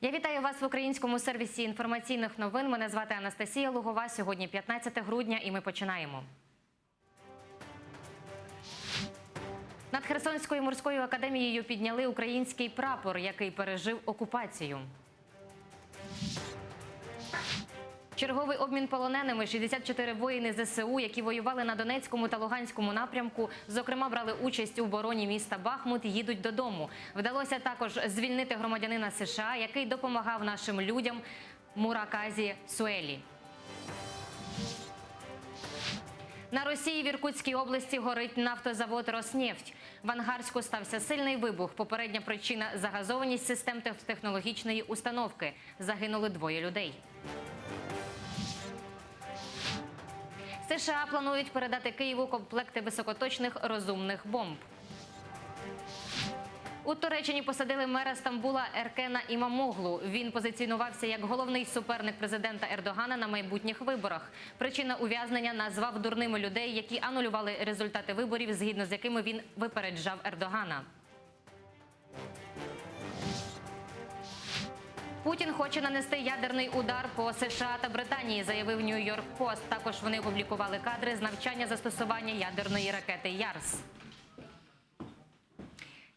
Я вітаю вас в українському сервісі інформаційних новин. Мене звати Анастасія Лугова. Сьогодні 15 грудня, і ми починаємо. Над Херсонською морською академією підняли український прапор, який пережив окупацію. Черговий обмін полоненими 64 воїни ЗСУ, які воювали на Донецькому та Луганському напрямку, зокрема брали участь у обороні міста Бахмут, їдуть додому. Вдалося також звільнити громадянина США, який допомагав нашим людям Мураказі Суелі. На Росії в Іркутській області горить нафтозавод «Роснефть». В Ангарську стався сильний вибух. Попередня причина загазованість систем технологічної установки. Загинули двоє людей. США планують передати Києву комплекти високоточних розумних бомб. У Туреччині посадили мера Стамбула Еркена Імамоглу. Він позиціонувався як головний суперник президента Ердогана на майбутніх виборах. Причина ув'язнення назвав дурними людей, які анулювали результати виборів, згідно з якими він випереджав Ердогана. Путін хоче нанести ядерний удар по США та Британії, заявив Нью-Йорк Пост. Також вони опублікували кадри з навчання застосування ядерної ракети Ярс.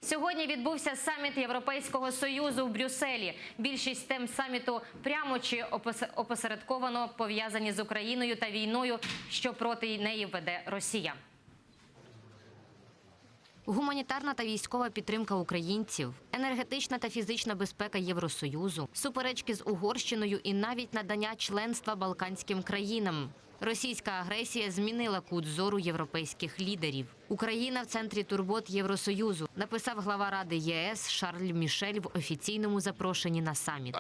Сьогодні відбувся саміт Європейського союзу в Брюсселі. Більшість тем саміту прямо чи опос- опосередковано пов'язані з Україною та війною, що проти неї веде Росія. Гуманітарна та військова підтримка українців, енергетична та фізична безпека Євросоюзу, суперечки з Угорщиною і навіть надання членства балканським країнам. Російська агресія змінила кут зору європейських лідерів. Україна в центрі турбот Євросоюзу, написав глава Ради ЄС Шарль Мішель в офіційному запрошенні на саміт.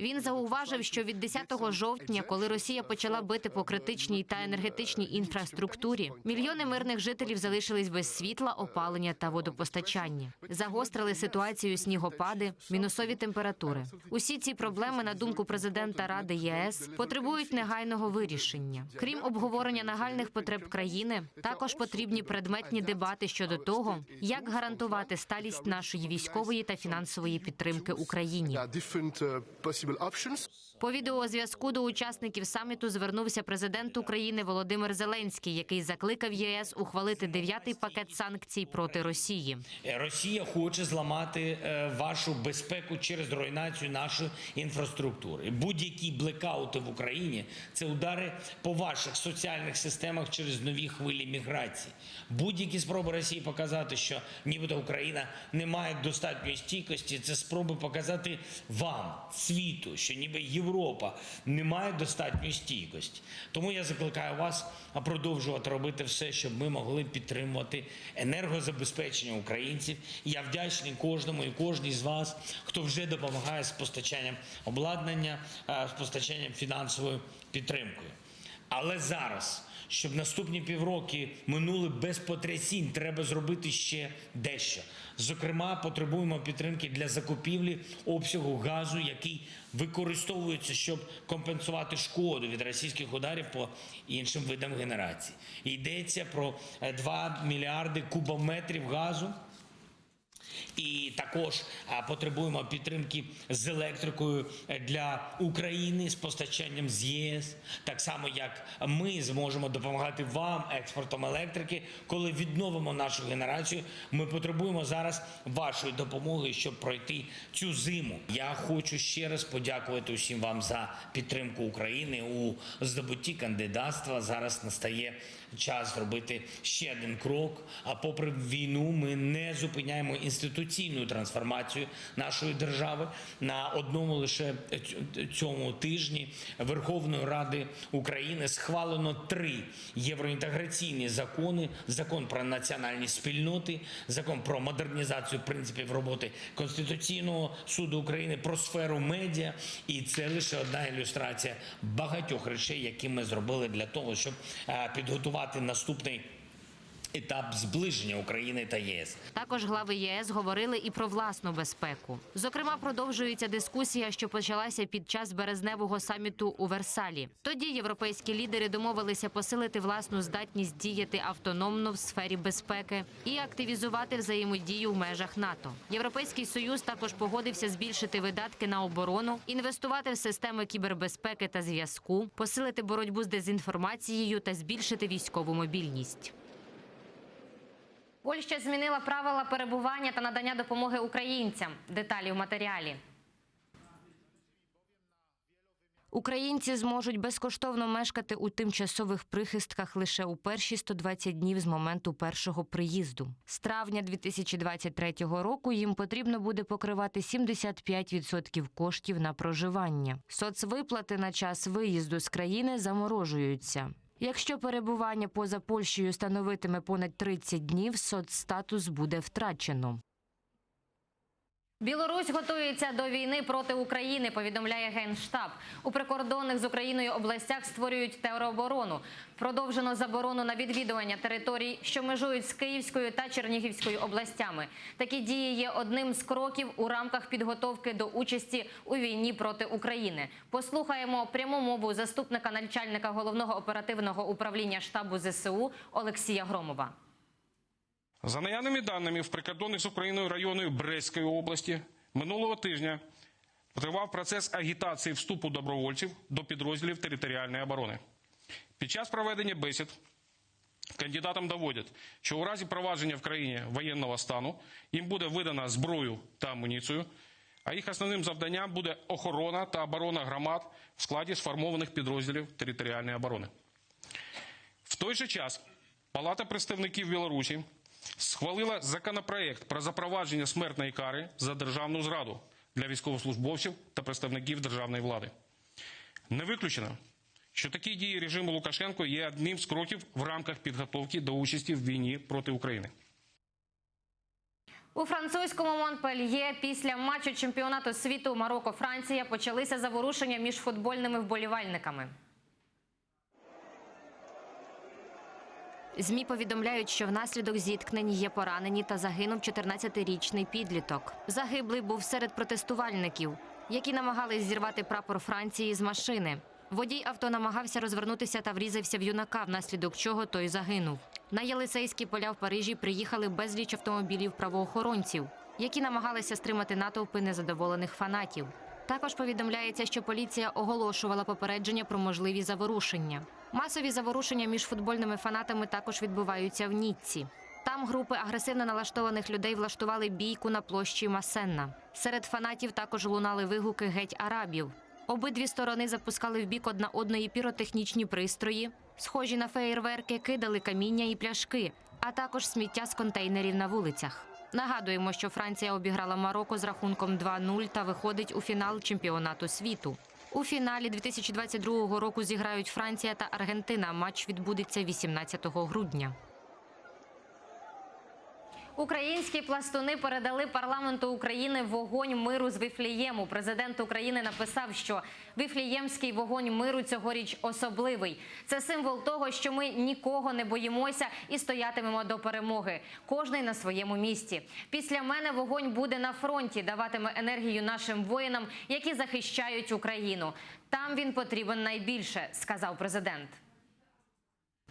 Він зауважив, що від 10 жовтня, коли Росія почала бити по критичній та енергетичній інфраструктурі, мільйони мирних жителів залишились без світла, опалення та водопостачання. Загострили ситуацію снігопади, мінусові температури. Усі ці проблеми, на думку президента Ради ЄС, потребують негайного вирішення. Крім обговорення нагальних потреб країни, також потрібні предметні дебати щодо того, як гарантувати сталість нашої військової та фінансової підтримки Україні. По відеозв'язку до учасників саміту звернувся президент України Володимир Зеленський, який закликав ЄС ухвалити дев'ятий пакет санкцій проти Росії. Е, Росія хоче зламати е, вашу безпеку через руйнацію нашої інфраструктури. Будь-які блекаути в Україні це удари по ваших соціальних системах через нові хвилі міграції. Будь-які спроби Росії показати, що нібито Україна не має достатньої стійкості, це спроби показати вам, світу, що ніби Європа не має достатньої стійкості. Тому я закликаю вас продовжувати робити все, щоб ми могли підтримувати енергозабезпечення українців. Я вдячний кожному і кожній з вас, хто вже допомагає з постачанням обладнання, е, з постачанням фінансовою підтримкою. Але зараз, щоб наступні півроки минули без потрясінь, треба зробити ще дещо. Зокрема, потребуємо підтримки для закупівлі обсягу газу, який використовується, щоб компенсувати шкоду від російських ударів по іншим видам генерації. Йдеться про е, 2 мільярди кубометрів газу. І також потребуємо підтримки з електрикою е, для України з постачанням з ЄС, так само як ми зможемо допомагати вам експортом електрики, коли відновимо нашу генерацію. Ми потребуємо зараз вашої допомоги, щоб пройти цю зиму. Я хочу ще раз подякувати усім вам за підтримку України у здобутті кандидатства. Зараз настає час зробити ще один крок. А попри війну, ми не зупиняємо інституційну трансформацію нашої держави на одному лише цьому тижні Верховної Ради України схвалено три євроінтеграційні закони: закон про національні спільноти, закон про модернізацію принципів роботи Конституційного суду України, про сферу медіа. І це лише одна ілюстрація багатьох речей, які ми зробили для того, щоб е, підготувати наступний етап зближення України та ЄС. Також глави ЄС говорили і про власну безпеку. Зокрема, продовжується дискусія, що почалася під час березневого саміту у Версалі. Тоді європейські лідери домовилися посилити власну здатність діяти автономно в сфері безпеки і активізувати взаємодію в межах НАТО. Європейський союз також погодився збільшити видатки на оборону, інвестувати в системи кібербезпеки та зв'язку, посилити боротьбу з дезінформацією та збільшити військову мобільність. Польща змінила правила перебування та надання допомоги українцям. Деталі в матеріалі. Українці зможуть безкоштовно мешкати у тимчасових прихистках лише у перші 120 днів з моменту першого приїзду. З травня 2023 року їм потрібно буде покривати 75% коштів на проживання. Соцвиплати на час виїзду з країни заморожуються. Якщо перебування поза Польщею становитиме понад 30 днів, соцстатус буде втрачено. Білорусь готується до війни проти України. Повідомляє генштаб. У прикордонних з Україною областях створюють тероборону. Продовжено заборону на відвідування територій, що межують з Київською та Чернігівською областями. Такі дії є одним з кроків у рамках підготовки до участі у війні проти України. Послухаємо пряму мову заступника начальника головного оперативного управління штабу ЗСУ Олексія Громова. За наявними даними, в прикордонних з Україною райони Брестської області минулого тижня тривав процес агітації вступу добровольців до підрозділів територіальної оборони. Під час проведення бесід кандидатам доводять, що у разі провадження в країні воєнного стану їм буде видана зброю та амуніцію, а їх основним завданням буде охорона та оборона громад в складі сформованих підрозділів територіальної оборони. В той же час Палата представників Білорусі схвалила законопроект про запровадження смертної кари за державну зраду для військовослужбовців та представників державної влади. Не виключено, що такі дії режиму Лукашенко є одним з кроків в рамках підготовки до участі в війні проти України. У французькому Монпельє після матчу чемпіонату світу Марокко-Франція почалися заворушення між футбольними вболівальниками. ЗМІ повідомляють, що внаслідок зіткнень є поранені та загинув 14-річний підліток. Загиблий був серед протестувальників, які намагались зірвати прапор Франції з машини. Водій авто намагався розвернутися та врізався в юнака, внаслідок чого той загинув. На Єлисейські поля в Парижі приїхали безліч автомобілів правоохоронців, які намагалися стримати натовпи незадоволених фанатів. Також повідомляється, що поліція оголошувала попередження про можливі заворушення. Масові заворушення між футбольними фанатами також відбуваються в Ніцці. Там групи агресивно налаштованих людей влаштували бійку на площі Масенна. Серед фанатів також лунали вигуки геть арабів. Обидві сторони запускали в бік одна одної піротехнічні пристрої, схожі на феєрверки, кидали каміння і пляшки, а також сміття з контейнерів на вулицях. Нагадуємо, що Франція обіграла Марокко з рахунком 2-0 та виходить у фінал чемпіонату світу. У фіналі 2022 року зіграють Франція та Аргентина. Матч відбудеться 18 грудня. Українські пластуни передали парламенту України вогонь миру з Вифлієму. Президент України написав, що Вифліємський вогонь миру цьогоріч особливий. Це символ того, що ми нікого не боїмося і стоятимемо до перемоги. Кожний на своєму місці. Після мене вогонь буде на фронті, даватиме енергію нашим воїнам, які захищають Україну. Там він потрібен найбільше, сказав президент.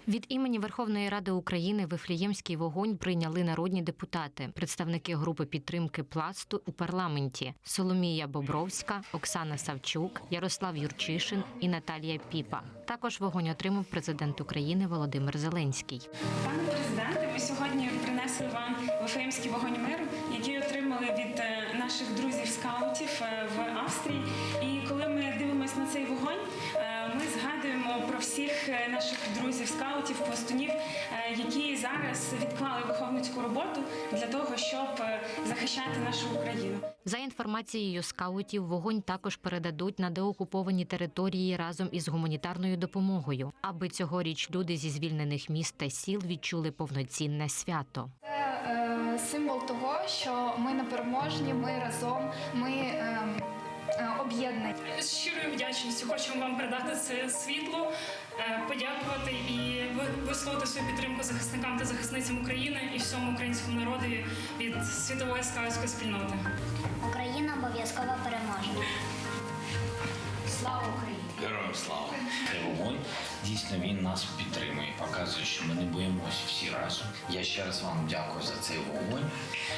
Від імені Верховної Ради України Вифліємський вогонь прийняли народні депутати, представники групи підтримки пласту у парламенті Соломія Бобровська, Оксана Савчук, Ярослав Юрчишин і Наталія Піпа. Також вогонь отримав президент України Володимир Зеленський. Пане президенте, ми сьогодні принесли вам Вифлеємський вогонь миру, який отримали від е, наших друзів-скаутів е, в Австрії. І коли ми дивимося на цей вогонь, е, ми згадуємо про всіх е, наших друзів-скаутів, пластунів, е, які зараз відклали виховницьку роботу для того, щоб захищати нашу Україну. За інформацією скаутів, вогонь також передадуть на деокуповані території разом із гуманітарною допомогою, аби цьогоріч люди зі звільнених міст та сіл відчули повноцінне свято. Це е, символ того, що ми не переможні, ми разом, ми е, е, об'єднані. З щирою вдячністю хочемо вам передати це світло, е, подякувати і висловити свою підтримку захисникам та захисницям України і всьому українському народу від світової скаутської спільноти. Україна обов'язково переможе. Слава Україні! Героям слава! Вогонь дійсно він нас підтримує, показує, що ми не боїмося всі разом. Я ще раз вам дякую за цей вогонь.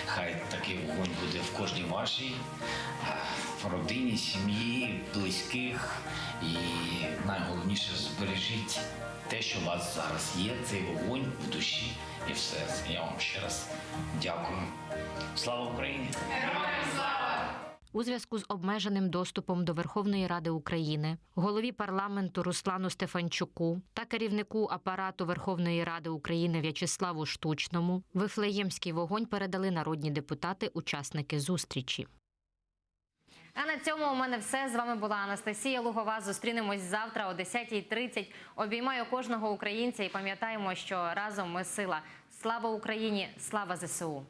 Хай такий вогонь буде в кожній вашій е, родині, сім'ї, близьких. І найголовніше збережіть те, що у вас зараз є, цей вогонь в душі і в серці. Я вам ще раз дякую. Слава Україні! У зв'язку з обмеженим доступом до Верховної Ради України, голові парламенту Руслану Стефанчуку та керівнику апарату Верховної Ради України В'ячеславу Штучному Вифлеємський вогонь передали народні депутати, учасники зустрічі. А на цьому у мене все. З вами була Анастасія Лугова. Зустрінемось завтра о 10.30. Обіймаю кожного українця і пам'ятаємо, що разом ми сила. Слава Україні! Слава ЗСУ!